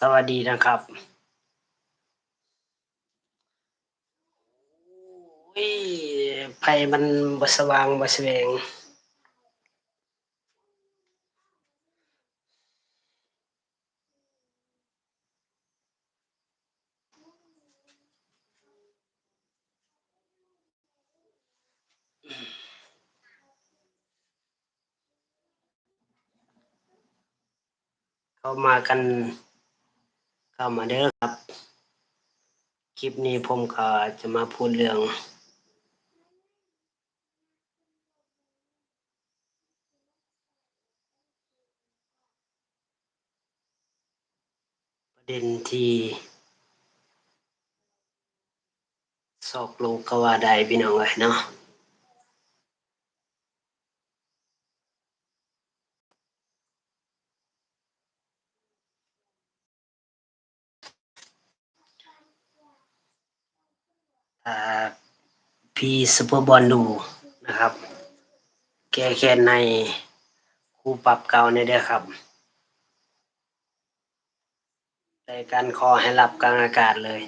สวัสดีนะครับโอ้ยไฟมันบสว่างบ่แสวงเข้ามากัน เข้ามาเด้อครับ คลิปนี้ผมก็จะมาพูดเรื่องประเด็นที่สอกโลกกว่าได้พี่น้องเอ้ยเนาะ พี่ซุปเปอร์บอลดูนะครับ แก้แค้นในคู่ปรับเก่าในเด้อครับในการคอให้รับกลางอากาศเลย